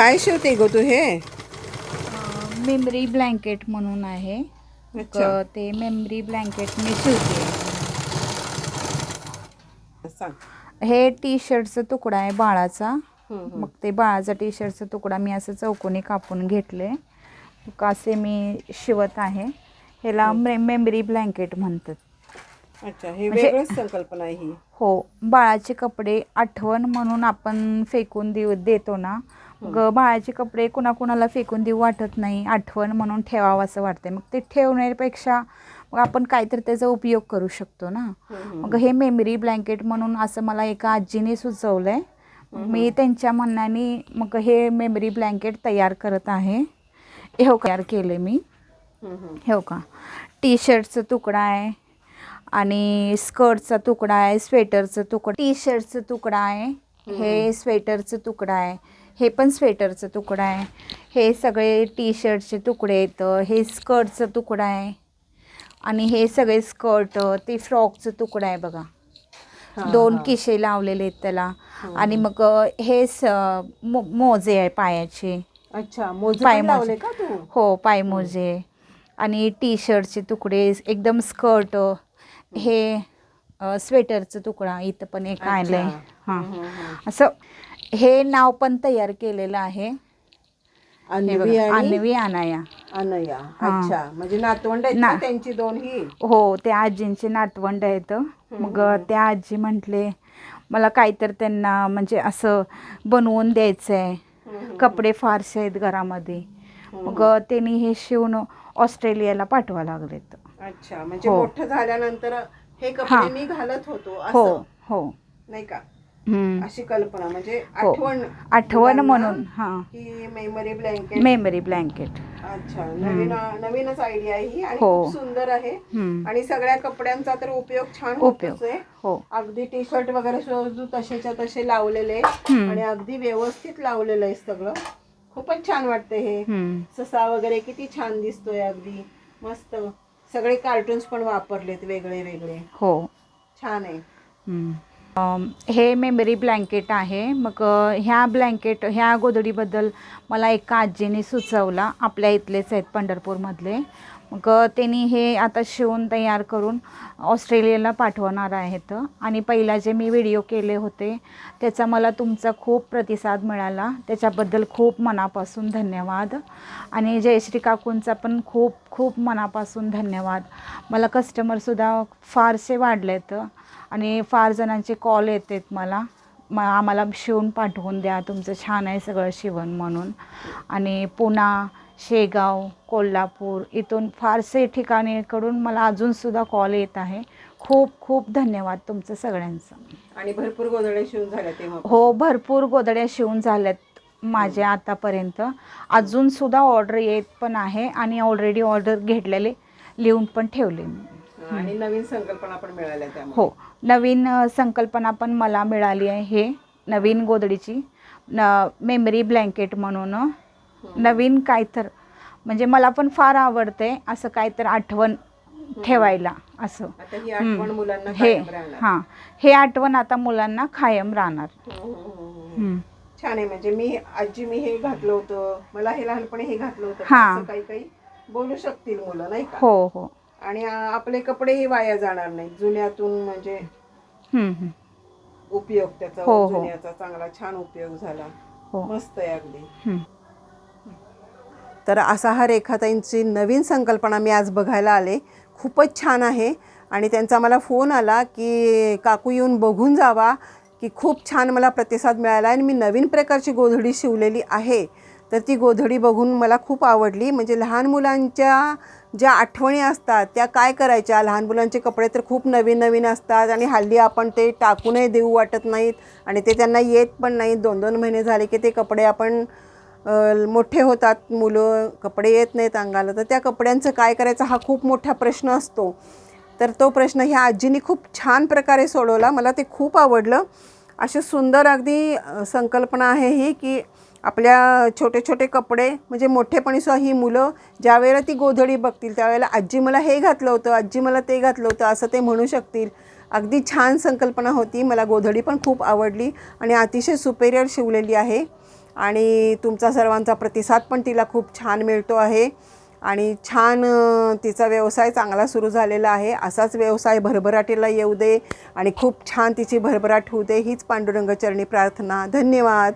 काय शिवते ग तू हे? मेमरी ब्लँकेट म्हणून आहे. अच्छा. ते मेमरी ब्लँकेट मी शिवते. सांग. हे टी शर्टचा तुकडा आहे बाळाचा. हम्म, हम्म. मग ते बाळाचा टी शर्टचा तुकडा मी असं चौकोनी कापून घेतले. असे मी शिवत आहे. ह्याला मे मेमरी ब्लँकेट म्हणतात. अच्छा हे म्हणजे- वेगळंच संकल्पना आहे ही. हो बाळाचे कपडे आठवण म्हणून आपण फेकून देऊ देतो ना. मग बाळाचे कपडे कुणाकुणाला फेकून देऊ वाटत नाही आठवण म्हणून ठेवावं असं वाटतंय. मग ते ठेवण्यापेक्षा मग आपण काहीतरी त्याचा उपयोग करू शकतो ना. हम्म, मग हे. मेमरी ब्लँकेट म्हणून असं मला एका आजीने सुचवलं आहे मी त्यांच्या म्हणण्याने मग हे मेमरी ब्लँकेट तयार करत आहे. हे हो तयार केले मी. हे हो. का? टी शर्टचा तुकडा आहे. आणि स्कर्टचा तुकडा आहे स्वेटरचा तुकडा टी शर्टचा तुकडा आहे हे स्वेटरचा तुकडा आहे हे पण स्वेटरचा तुकडा आहे हे सगळे टी शर्टचे तुकडे आहेत हे स्कर्टचा तुकडा आहे आणि हे सगळे स्कर्ट ते फ्रॉकचं तुकडा आहे बघा. हा, दोन हा. किशे लावलेले आहेत त्याला. आणि मग हे स मो मोजे आहे पायाचे. अच्छा मोजे पाय पण. लावले का तू? हो पायमोजे. आणि टी शर्टचे तुकडे एकदम स्कर्ट हे स्वेटरचं तुकडा इथं पण एक हां. हम्म, हम्म. असं हे नाव पण तयार केलेलं आहे. अन्वी अनाया. अनया. अच्छा. म्हणजे नातवंड आहेत ना- ना. त्यांची दोन ही हो त्या आजींचे नातवंड आहेत. मग त्या आजी म्हटले मला काहीतरी त्यांना म्हणजे असं बनवून द्यायचं आहे कपडे फारसे आहेत घरामध्ये. मग त्यांनी हे शिवून ऑस्ट्रेलियाला पाठवा लागलेत. अच्छा म्हणजे हो. मोठं झाल्यानंतर हे हा. कपडे मी घालत होतो हो असं हो नाही का हम्म. अशी कल्पना म्हणजे हो. आठवण आठवण मुलांना म्हणून हां की मेमरी ब्लँकेट मेमरी ब्लँकेट अच्छा नवीन नवीनच आयडिया आहे ही आणि हो. खूप सुंदर आहे हम्म. आणि सगळ्या कपड्यांचा तर उपयोग छान उपयोग. होतोच आहे हो अगदी टी शर्ट वगैरे सुद्धा तसेच्या तसे लावलेले हम्म. आणि अगदी व्यवस्थित लावलेलं आहे सगळं खूपच छान वाटतं हे हम्म. ससा वगैरे किती छान दिसतोय अगदी मस्त सगळे कार्टून्स पण वापरलेत वेगळे वेगळे. हो. छान आहे. हम्म. अम, हे मेमरी ब्लँकेट आहे. मग अ, ह्या ब्लँकेट ह्या गोधडीबद्दल मला एका आजीने सुचवला. आपल्या इथलेच आहेत पंढरपूरमधले. मग त्यांनी हे आता शिवून तयार करून ऑस्ट्रेलियाला पाठवणार आहेत. आणि पहिला जे मी व्हिडिओ केले होते त्याचा मला तुमचा खूप प्रतिसाद मिळाला. त्याच्याबद्दल खूप मनापासून धन्यवाद. आणि जयश्री काकूंचा पण खूप खूप मनापासून धन्यवाद. मला कस्टमरसुद्धा फारसे वाढलेत आणि फार जणांचे कॉल येत आहेत मला. म आम्हाला शिवून पाठवून द्या. तुमचं छान आहे सगळं शिवण म्हणून. आणि पुन्हा शेगाव कोल्हापूर इथून फारसे ठिकाणीकडून मला अजूनसुद्धा कॉल येत आहे. खूप खूप धन्यवाद तुमचं सगळ्यांचं. आणि भरपूर गोधड्या शिवून झाल्या तेव्हा हो भरपूर गोदड्या शिवून झाल्यात माझ्या आतापर्यंत. अजूनसुद्धा ऑर्डर येत पण आहे आणि ऑलरेडी ऑर्डर घेतलेले लिहून पण ठेवले मी. आणि नवीन संकल्पना पण मिळाल्या हो नवीन संकल्पना पण मला मिळाली आहे हे नवीन गोदडीची न मेमरी ब्लँकेट म्हणून नवीन काय तर म्हणजे मला पण फार आवडते असं काय तर आठवण ठेवायला असं. आता ही आठवण मुलांना हे कायम राहणार. हां. हे आठवण आता मुलांना कायम राहणार. हम्म, हम्म, हम्म. हम्म. छान आहे. म्हणजे मी आजी मी हे घातलं होतं. मला हे लहानपणी हे घातलं होतं. हा. असं काही काही बोलू शकतील मुलं नाही का? हो हो. आणि आ- आपले कपडेही वाया जाणार नाही जुन्यातून म्हणजे. उपयोग त्याचा हो, हो. जुन्याचा चांगला छान उपयोग झाला. हो. मस्त आहे अगदी. तर असा हा रेखाताईंची नवीन संकल्पना मी आज बघायला आले. खूपच छान आहे. आणि त्यांचा मला फोन आला की काकू येऊन बघून जावा की खूप छान मला प्रतिसाद मिळाला आणि मी नवीन प्रकारची गोधडी शिवलेली आहे. तर ती गोधडी बघून मला खूप आवडली. म्हणजे लहान मुलांच्या ज्या आठवणी असतात त्या काय करायच्या? लहान मुलांचे कपडे तर खूप नवीन नवीन असतात आणि हल्ली आपण ते टाकूनही देऊ वाटत नाहीत आणि ते त्यांना येत पण नाहीत. दोन दोन महिने झाले की ते कपडे आपण मोठे होतात मुलं कपडे येत नाहीत अंगाला तर त्या कपड्यांचं काय करायचं हा खूप मोठा प्रश्न असतो. तर तो प्रश्न ह्या आजीनी खूप छान प्रकारे सोडवला मला ते खूप आवडलं. अशी सुंदर अगदी संकल्पना आहे ही की आपल्या छोटे छोटे कपडे म्हणजे मोठेपणी सुद्धा ही मुलं ज्या वेळेला ती गोधडी बघतील त्यावेळेला आजी मला हे घातलं होतं आजी मला ते घातलं होतं असं ते म्हणू शकतील. अगदी छान संकल्पना होती मला गोधडी पण खूप आवडली आणि अतिशय सुपेरियर शिवलेली आहे. आणि तुमचा सर्वांचा प्रतिसाद पण तिला खूप छान मिळतो आहे. आणि छान तिचा व्यवसाय चांगला सुरू झालेला आहे. असाच व्यवसाय भरभराटीला येऊ दे आणि खूप छान तिची भरभराट होऊ दे हीच पांडुरंगचरणी प्रार्थना. धन्यवाद.